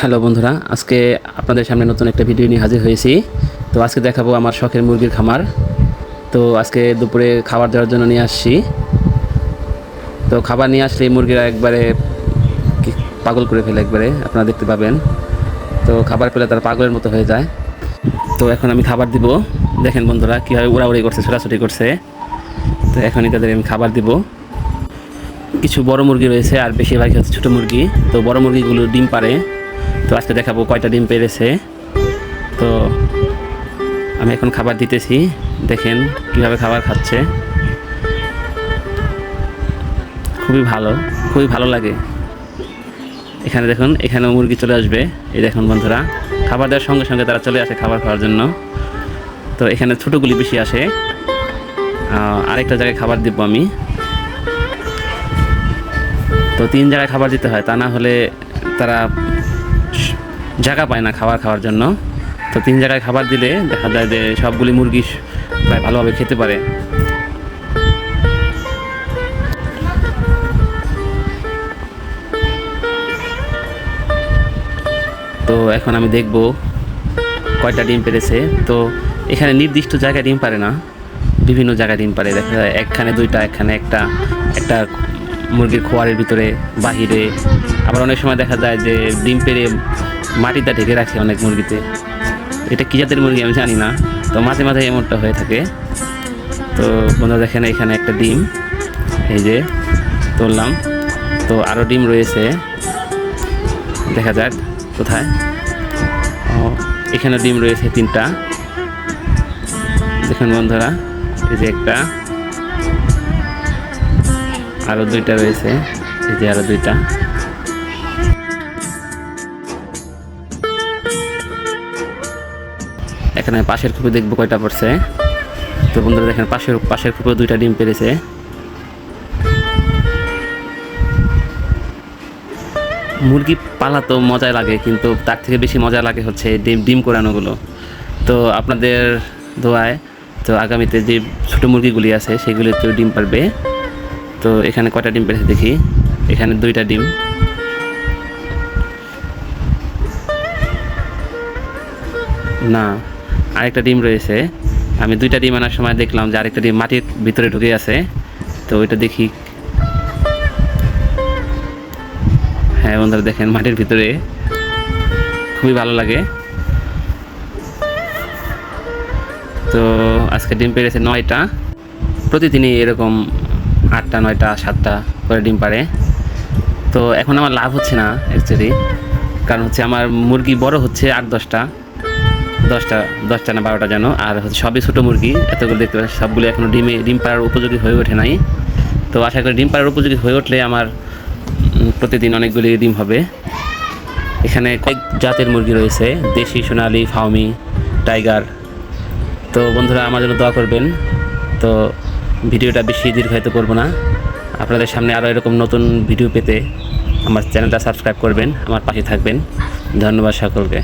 Hello বন্ধুরা, আজকে আপনাদের সামনে নতুন একটা ভিডিও নিয়ে হাজির হয়েছি। তো আজকে দেখাবো আমার শখের মুরগির খামার। তো আজকে দুপুরে খাবার দেওয়ার জন্য নিয়ে আসছি। তো খাবার নিয়ে আসলে মুরগিরা একবারে পাগল করে ফেলে একবারে, আপনারা দেখতে পাবেন। তো খাবার পেলে তারা পাগলের মতো হয়ে যায়। তো এখন আমি খাবার দিব। দেখেন বন্ধুরা, কীভাবে উড়াউড়ি করছে, ছোটাছুটি করছে। তো এখনই তাদের আমি খাবার দিব। কিছু বড় মুরগি রয়েছে, আর বেশিরভাগই হচ্ছে ছোটো মুরগি। তো বড় মুরগিগুলো ডিম পারে তো আজকে দেখাবো কয়টা ডিম পেরেছে। তো আমি এখন খাবার দিতেছি, দেখেন কীভাবে খাবার খাচ্ছে। খুবই ভালো খুবই ভালো লাগে। এখানে দেখুন এখানে মুরগি চলে আসবে। এই দেখুন বন্ধুরা, খাবার দেওয়ার সঙ্গে সঙ্গে তারা চলে আসে খাবার খাওয়ার জন্য। তো এখানে ছোটোগুলি বেশি আসে। আরেকটা জায়গায় খাবার দিব আমি। তো তিন জায়গায় খাবার দিতে হয়, তা না হলে তারা জায়গা পায় না খাবার খাওয়ার জন্য। তো তিন জায়গায় খাবার দিলে দেখা যায় যে সবগুলি মুরগি প্রায় ভালোভাবে খেতে পারে। তো এখন আমি দেখব কয়টা ডিম পেরেছে। তো এখানে নির্দিষ্ট জায়গায় ডিম পারে না, বিভিন্ন জায়গায় ডিম পারে। দেখা যায় একখানে দুইটা, একখানে একটা একটা মুরগির খোয়ারের ভিতরে, বাহিরে। আবার অনেক সময় দেখা যায় যে ডিম পেরে মাটিটা ঢেকে রাখে অনেক মুরগিতে। এটা কী জাতের মুরগি আমি জানি না, তো মাঝে মাঝে এমনটা হয়ে থাকে। তো বন্ধুরা দেখেন এখানে একটা ডিম, এই যে তুললাম। তো আরও ডিম রয়েছে, দেখা যাক কোথায়। এখানে ডিম রয়েছে তিনটা। দেখুন বন্ধুরা, এই যে একটা আরও দুইটা রয়েছে, এই যে আরও দুইটা। এখানে পাশের খুপে দেখব কয়টা পড়ছে। তো বন্ধুরা দেখেন, পাশের পাশের খুপে দুইটা ডিম পেরেছে। মুরগি পালা তো মজাই লাগে, কিন্তু তার থেকে বেশি মজা লাগে হচ্ছে ডিম ডিম কোরানোগুলো। তো আপনাদের দোয়ায় তো আগামীতে যে ছোটো মুরগিগুলি আছে, সেগুলি তো ডিম পারবে। তো এখানে কয়টা ডিম পেরেছে দেখি। এখানে দুইটা ডিম। না। আরেকটা ডিম রয়েছে। আমি দুইটা ডিম আনার সময় দেখলাম যে আরেকটা ডিম মাটির ভিতরে ঢুকে আছে। তো ওইটা দেখি। হ্যাঁ বন্ধুরা দেখেন, মাটির ভিতরে। খুবই ভালো লাগে। তো আজকে ডিম পেরেছে নয়টা। প্রতিদিনই এরকম আটটা, নয়টা, সাতটা করে ডিম পারে তো এখন আমার লাভ হচ্ছে না অ্যাকচুয়ালি কারণ হচ্ছে আমার মুরগি বড় হচ্ছে আট, দশটা। দশটা দশটা না বারোটা যেন। আর হচ্ছে সবই ছোটো মুরগি, এতগুলো দেখতে পাচ্ছি, সবগুলো এখনও ডিমে, ডিম পাড়ার উপযোগী হয়ে ওঠে নাই। তো আশা করি ডিম পাড়ার উপযোগী হয়ে উঠলে আমার প্রতিদিন অনেকগুলি ডিম হবে। এখানে কয়েক জাতের মুরগি রয়েছে, দেশি, সোনালি ফাউমি টাইগার। তো বন্ধুরা, আমার জন্য দোয়া করবেন। তো ভিডিওটা বেশি দীর্ঘায়িত করব না। আপনাদের সামনে আরও এরকম নতুন ভিডিও পেতে আমার চ্যানেলটা সাবস্ক্রাইব করবেন, আমার পাশে থাকবেন। ধন্যবাদ সকলকে।